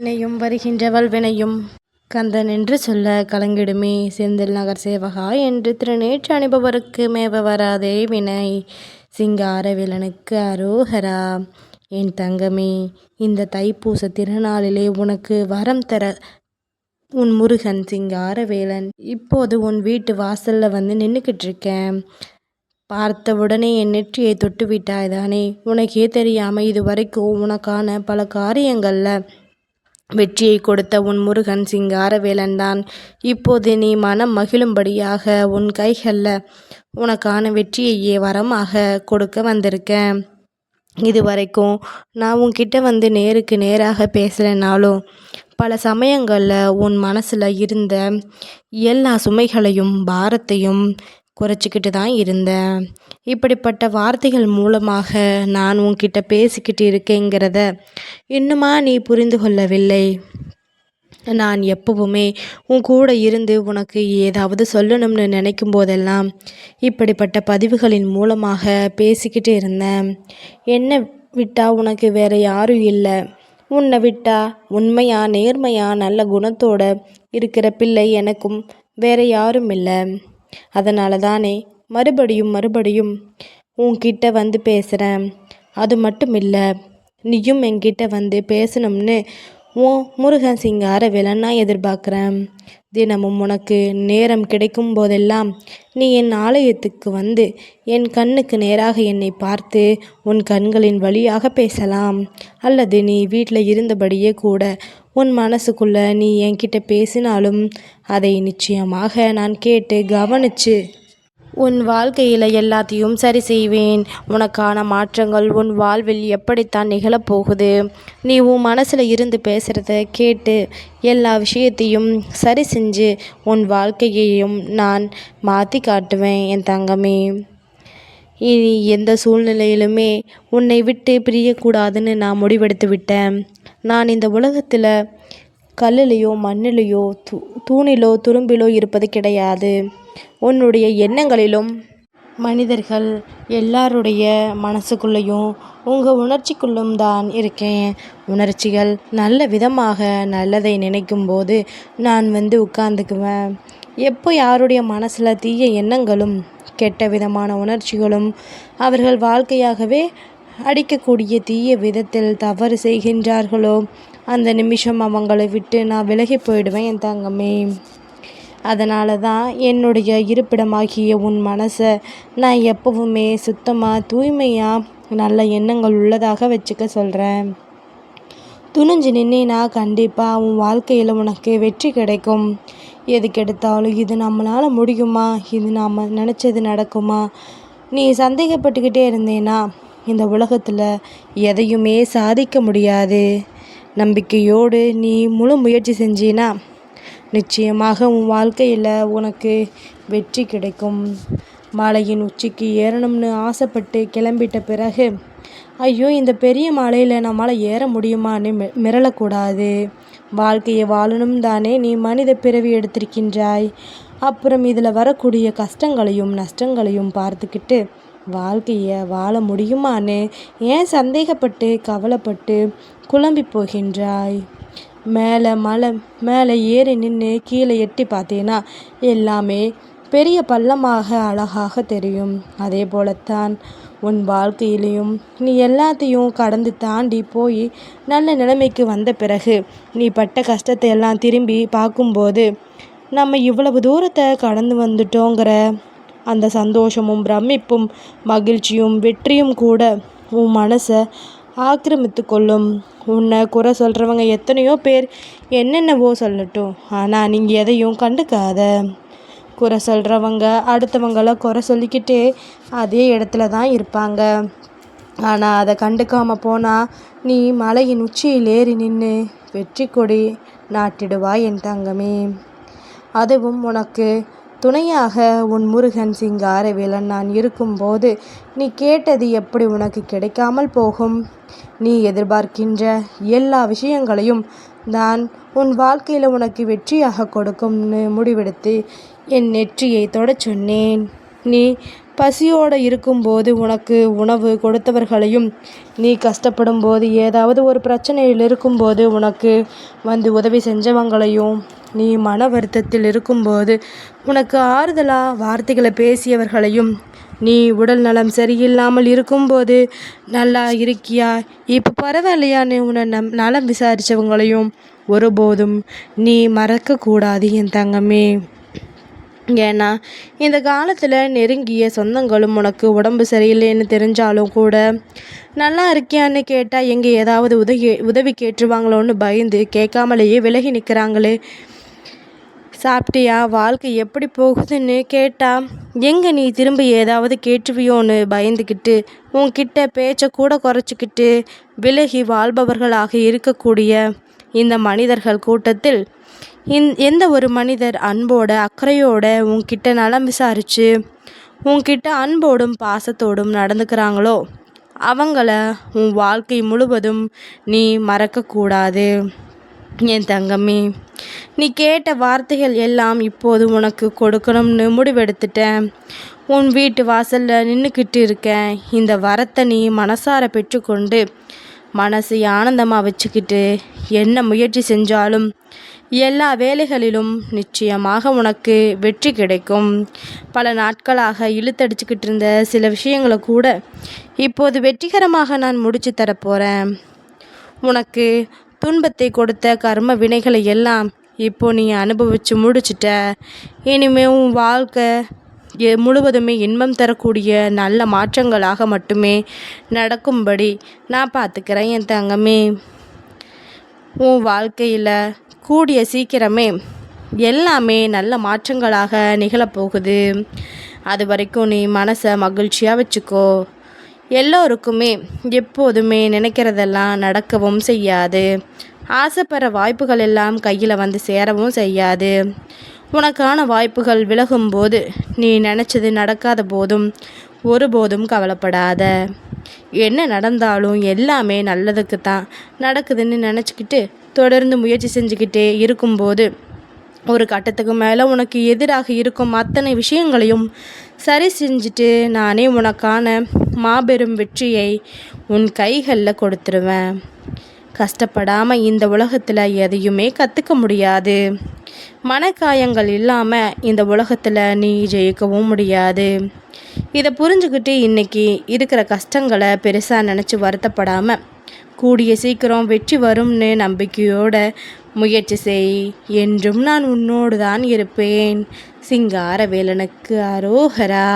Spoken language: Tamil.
வினையும் வருகின்றவள் வினையும் கந்தன் என்று சொல்ல கலங்கிடுமே. செந்தில் நகர் சேவகா என்று திருநேற்று அனுபவருக்கு மேவ வராதே வினை. சிங்கார விலனுக்கு அரோகரா. என் தங்கமே இந்த தைப்பூச திருநாளிலே உனக்கு வரம் தர உன் முருகன் சிங்காரவேலன் இப்போது உன் வீட்டு வாசல்ல வந்து நின்றுக்கிட்டு இருக்கேன் பார்த்த உடனே என் நெற்றியை தொட்டு விட்டாய் தானே. உனக்கே தெரியாமல் இது வரைக்கும் உனக்கான பல காரியங்களில் வெற்றியை கொடுத்த உன் முருகன் சிங்காரவேலன் தான். இப்போது நீ மனம் மகிழும்படியாக உன் கைகளில் உனக்கான வெற்றியையே வரமாக கொடுக்க வந்திருக்கேன். இது வரைக்கும் நான் உன்கிட்ட வந்து நேருக்கு நேராக பேசலைனாலும் பல சமயங்களில் உன் மனசில் இருந்த எல்லா சுமைகளையும் பாரத்தையும் குறைச்சிக்கிட்டு தான் இருந்தேன். இப்படிப்பட்ட வார்த்தைகள் மூலமாக நான் உன்கிட்ட பேசிக்கிட்டு இருக்கேங்கிறத இன்னுமா நீ புரிந்து கொள்ளவில்லை. நான் எப்பவுமே உன் கூட இருந்து உனக்கு ஏதாவது சொல்லணும்னு நினைக்கும் போதெல்லாம் இப்படிப்பட்ட பதிவுகளின் மூலமாக பேசிக்கிட்டு இருந்தேன். என்னை விட்டா உனக்கு வேற யாரும் இல்லை. உன்னை விட்டா உண்மையாக நேர்மையாக நல்ல குணத்தோடு இருக்கிற பிள்ளை எனக்கும் வேற யாரும் இல்லை. அதனால தானே மறுபடியும் மறுபடியும் உன்கிட்ட வந்து பேசுகிறேன் அது மட்டும் இல்லை நீயும் என்கிட்ட வந்து பேசணும்னு உன் முருகன் சிங்கார வேலை நான் எதிர்பார்க்குறேன். தினமும் உனக்கு நேரம் கிடைக்கும் போதெல்லாம் நீ என் ஆலயத்துக்கு வந்து என் கண்ணுக்கு நேராக என்னை பார்த்து உன் கண்களின் வழியாக பேசலாம். அல்லது நீ வீட்டில் இருந்தபடியே கூட உன் மனசுக்குள்ள நீ என்கிட்ட பேசினாலும் அதை நிச்சயமாக நான் கேட்டு கவனிச்சு. உன் வாழ்க்கையில் எல்லாத்தையும் சரி செய்வேன். உனக்கான மாற்றங்கள் உன் வாழ்வில் எப்படித்தான் நிகழப்போகுது? நீ உன் மனசில் இருந்து பேசுகிறத கேட்டு எல்லா விஷயத்தையும் சரி செஞ்சு உன் வாழ்க்கையையும் நான் மாற்றி காட்டுவேன் என் தங்கமே. இனி எந்த சூழ்நிலையிலுமே உன்னை விட்டு பிரியக்கூடாதுன்னு நான் முடிவெடுத்து விட்டேன். நான் இந்த உலகத்தில் கல்லுலேயோ மண்ணிலேயோ தூ தூணிலோ துரும்பிலோ இருப்பது கிடையாது. உன்னுடைய எண்ணங்களிலும் மனிதர்கள் எல்லாருடைய மனசுக்குள்ளேயும் உங்கள் உணர்ச்சிக்குள்ளும் தான் இருக்கேன். உணர்ச்சிகள் நல்ல விதமாக நல்லதை நினைக்கும் போது நான் வந்து உட்காந்துக்குவேன் எப்போ யாருடைய மனசில் தீய எண்ணங்களும் கெட்ட விதமான உணர்ச்சிகளும் அவர்கள் வாழ்க்கையாகவே அடிக்கக்கூடிய தீய விதத்தில் தவறு செய்கின்றார்களோ? அந்த நிமிஷம் அவங்களை விட்டு நான் விலகி போயிடுவேன் என் தங்கமே. அதனால தான் என்னுடைய இருப்பிடமாகிய உன் மனசை நான் எப்பவுமே சுத்தமாக தூய்மையாக நல்ல எண்ணங்கள் உள்ளதாக வச்சுக்க சொல்கிறேன் துணிஞ்சு நின்னா கண்டிப்பாக உன் வாழ்க்கையில் உனக்கு வெற்றி கிடைக்கும். எதுக்கெடுத்தாலும் இது நம்மளால் முடியுமா? இது நாம் நினச்சது நடக்குமா? நீ சந்தேகப்பட்டுக்கிட்டே இருந்தேன்னா இந்த உலகத்தில் எதையுமே சாதிக்க முடியாது. நம்பிக்கையோடு நீ முழு முயற்சி செஞ்சினா நிச்சயமாக உன் வாழ்க்கையில் உனக்கு வெற்றி கிடைக்கும். மலையின் உச்சிக்கு ஏறணும்னு ஆசைப்பட்டு கிளம்பிட்ட பிறகு ஐயோ இந்த பெரிய மலையில் நம்மளால் ஏற முடியுமான்னு மி மிரளக்கூடாது. வாழ்க்கையை வாழணும் தானே நீ மனித பிறவி எடுத்திருக்கின்றாய். அப்புறம் இதில் வரக்கூடிய கஷ்டங்களையும் நஷ்டங்களையும் பார்த்துக்கிட்டு வாழ்க்கையை வாழ முடியுமான்னு ஏன் சந்தேகப்பட்டு கவலைப்பட்டு குழம்பி போகின்றாய்? மேலே மலை மேலே ஏறி நின்று கீழே எட்டி பார்த்தீங்கன்னா எல்லாமே பெரிய பள்ளமாக அழகாக தெரியும். அதே போலத்தான் உன் வாழ்க்கையிலையும் நீ எல்லாத்தையும் கடந்து தாண்டி போய் நல்ல நிலைமைக்கு வந்த பிறகு நீ பட்ட கஷ்டத்தை எல்லாம் திரும்பி பார்க்கும்போது நம்ம இவ்வளவு தூரத்தை கடந்து வந்துட்டோங்கிற அந்த சந்தோஷமும் பிரமிப்பும் மகிழ்ச்சியும் வெற்றியும் கூட உன் மனசை ஆக்கிரமித்து கொள்ளும். உன்னை குறை சொல்கிறவங்க எத்தனையோ பேர் என்னென்னவோ சொல்லட்டும் ஆனால் நீங்கள் எதையும் கண்டுக்காத. குறை சொல்கிறவங்க அடுத்தவங்கள குறை சொல்லிக்கிட்டே அதே இடத்துல தான் இருப்பாங்க. ஆனால் அதை கண்டுக்காமல் போனால் நீ மலையின் உச்சியில் ஏறி நின்று வெற்றி கொடி நாட்டிடுவாய் என் தங்கமே. அதுவும் உனக்கு துணையாக உன் முருகன் சிங்காரவேலன் நான் இருக்கும்போது நீ கேட்டது எப்படி உனக்கு கிடைக்காமல் போகும்? நீ எதிர்பார்க்கின்ற எல்லா விஷயங்களையும் நான் உன் வாழ்க்கையில் உனக்கு வெற்றியாக கொடுக்கும்னு முடிவெடுத்து என் நெற்றியை தொடச் சொன்னேன். நீ பசியோடு இருக்கும்போது உனக்கு உணவு கொடுத்தவர்களையும் நீ கஷ்டப்படும் போது ஏதாவது ஒரு பிரச்சனையில் இருக்கும்போது உனக்கு வந்து உதவி செஞ்சவங்களையும் நீ மன வருத்தத்தில் இருக்கும்போது உனக்கு ஆறுதலாக வார்த்தைகளை பேசியவர்களையும் நீ உடல் நலம் சரியில்லாமல் இருக்கும்போது நல்லா இருக்கியா? இப்போ பரவாயில்லையான்னு உன்னை நம் நலம் விசாரித்தவங்களையும் ஒருபோதும் நீ மறக்கக்கூடாது என் தங்கமே. ஏன்னா இந்த காலத்தில் நெருங்கிய சொந்தங்களும் உனக்கு உடம்பு சரியில்லைன்னு தெரிஞ்சாலும் கூட நல்லா இருக்கியான்னு கேட்டால் எங்கே ஏதாவது உதவி உதவி கேட்டுருவாங்களோன்னு பயந்து கேட்காமலேயே விலகி நிற்கிறாங்களே சாப்பிட்டியா? வாழ்க்கை எப்படி போகுதுன்னு கேட்டா எங்கே நீ திரும்ப ஏதாவது கேட்டுவியோன்னு பயந்துக்கிட்டு உன்கிட்ட பேச்சை கூட குறைச்சிக்கிட்டு விலகி வாழ்பவர்களாக இருக்கக்கூடிய இந்த மனிதர்கள் கூட்டத்தில் இந் எந்த ஒரு மனிதர் அன்போட அக்கறையோட உன்கிட்ட நலம் விசாரித்து உன்கிட்ட அன்போடும் பாசத்தோடும் நடந்துக்கிறாங்களோ அவங்கள உன் வாழ்க்கை முழுவதும் நீ மறக்கக்கூடாது. என் தங்கமே. நீ கேட்ட வார்த்தைகள் எல்லாம் இப்போது உனக்கு கொடுக்கணும்னு முடிவெடுத்துட்டேன். உன் வீட்டு வாசலில் நின்றுக்கிட்டு இருக்கேன் இந்த வரத்தை நீ மனசார பெற்றுக்கொண்டு மனசு ஆனந்தமாக வச்சுக்கிட்டு என்ன முயற்சி செஞ்சாலும் எல்லா வேலைகளிலும் நிச்சயமாக உனக்கு வெற்றி கிடைக்கும். பல நாட்களாக இழுத்தடிச்சுக்கிட்டு இருந்த சில விஷயங்களை கூட இப்போது வெற்றிகரமாக நான் முடித்து தரப்போகிறேன் உனக்கு துன்பத்தை கொடுத்த கர்ம வினைகளை எல்லாம் இப்போ நீ அனுபவித்து முடிச்சிட்ட. இனிமே உன் வாழ்க்கை முழுவதுமே இன்பம் தரக்கூடிய நல்ல மாற்றங்களாக மட்டுமே நடக்கும்படி நான் பார்த்துக்கிறேன் என் தங்கமே. உன் வாழ்க்கையில் கூடிய சீக்கிரமே எல்லாமே நல்ல மாற்றங்களாக நிகழப்போகுது. அது வரைக்கும் நீ மனசை மகிழ்ச்சியாக வச்சுக்கோ. எல்லோருக்குமே எப்போதுமே நினைக்கிறதெல்லாம் நடக்கவும் செய்யாது. ஆசைப்படுற வாய்ப்புகள் எல்லாம் கையில் வந்து சேரவும் செய்யாது. உனக்கான வாய்ப்புகள் விலகும்போது நீ நினச்சது நடக்காத போதும் ஒருபோதும் கவலைப்படாத. என்ன நடந்தாலும் எல்லாமே நல்லதுக்கு தான் நடக்குதுன்னு நினச்சிக்கிட்டு தொடர்ந்து முயற்சி செஞ்சுக்கிட்டே இருக்கும்போது ஒரு கட்டத்துக்கு மேலே உனக்கு எதிராக இருக்கும் அத்தனை விஷயங்களையும் சரி செஞ்சுட்டு நானே உனக்கான மாபெரும் வெற்றியை உன் கைகளில் கொடுத்துருவேன். கஷ்டப்படாமல் இந்த உலகத்தில் எதையுமே கற்றுக்க முடியாது. மனக்காயங்கள் இல்லாமல் இந்த உலகத்தில் நீ ஜெயிக்கவும் முடியாது. இதை புரிஞ்சுக்கிட்டு இன்றைக்கி இருக்கிற கஷ்டங்களை பெருசாக நினச்சி வருத்தப்படாமல் கூடிய சீக்கிரம் வெற்றி வரும்னு நம்பிக்கையோட முயற்சி செய். என்றும் நான் உன்னோடு தான் இருப்பேன். சிங்காரவேலனுக்கு அரோகரா.